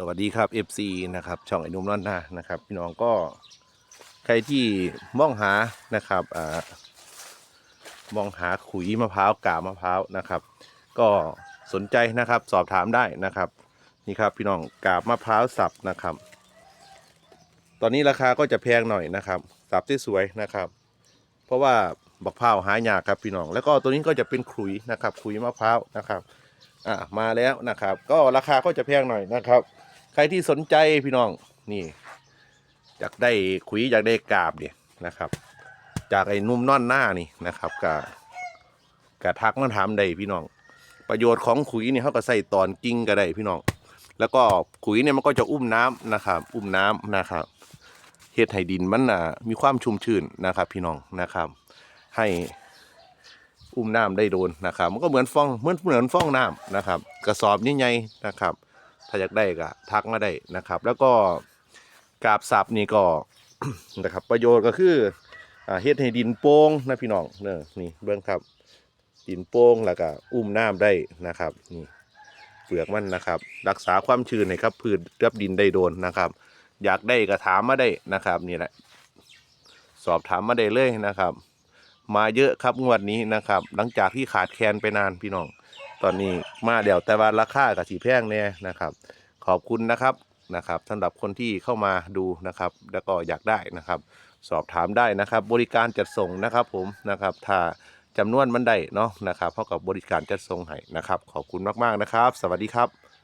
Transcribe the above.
สวัสดีครับ FC นะครับช่องไอ้นุ่มร้อนหน้านะครับ พี่น้องก็ใครที่มองหานะครับอ่ามองหาขุยมะพร้าวกาบมะพร้าวนะครับ ก็สนใจนะครับสอบถามได้นะครับนี่ครับพี่น้องกาบมะพร้าวสับนะครับ ตอนนี้ราคาก็จะแพงหน่อยนะครับ สับที่สวยนะครับ เพราะว่าบักพร้าวหายากครับพี่น้อง แล้วก็ตัวนี้ก็จะเป็นขุยนะครับขุยมะพร้าวนะครับอะมาแล้วนะครับ ก็ราคาก็จะแพงหน่อยนะครับ ใครที่สนใจพี่น้องนี่อยากได้ขุยอยากได้กาบเนี่ยนะครับ จากไอ้นุ่มน่อนหน้านี่นะครับกะกะทักมาถามได้พี่น้อง ประโยชน์ของขุยเนี่ยเขาก็ใส่ตอนกิ่งก็ได้พี่น้อง แล้วก็ขุยเนี่ยมันก็จะอุ้มน้ำนะครับ อุ้มน้ำนะครับเฮ็ดให้ดินมันอะมีความชุ่มชื้นนะครับ พี่น้องนะครับ ให้อุ้มน้ำได้โดนนะครับ มันก็เหมือนฟองเหมือนเหมือนฟองน้ำนะครับ กระสอบใหญ่ๆนะครับ ถ้าอยากได้ก็ทักมาได้นะครับ แล้วก็กาบสับนี่ก็นะครับประโยชน์ก็คือเฮ็ดให้ดินโป่งนะพี่น้องเนอะนี่เบื้องครับ ดินโป่งแล้วก็อุ้มน้ำได้นะครับนี่เปลือกมันนะครับ รักษาความชื้นให้ครับพืชรับดินได้โดนนะครับ อยากได้ก็ถามมาได้นะครับนี่แหละ สอบถามมาได้เลยนะครับ มาเยอะครับงวดนี้นะครับ หลังจากที่ขาดแคลนไปนานพี่น้อง ตอนนี้มาเดี๋ยวแต่ว่าราคากับสีแพงเนี่ยนะครับ ขอบคุณนะครับนะครับสำหรับคนที่เข้ามาดูนะครับ แล้วก็อยากได้นะครับ สอบถามได้นะครับ บริการจัดส่งนะครับผมนะครับถ้าจำนวนมันได้เนาะนะครับเท่ากับบริการจัดส่งให้นะครับ ขอบคุณมากๆนะครับ สวัสดีครับ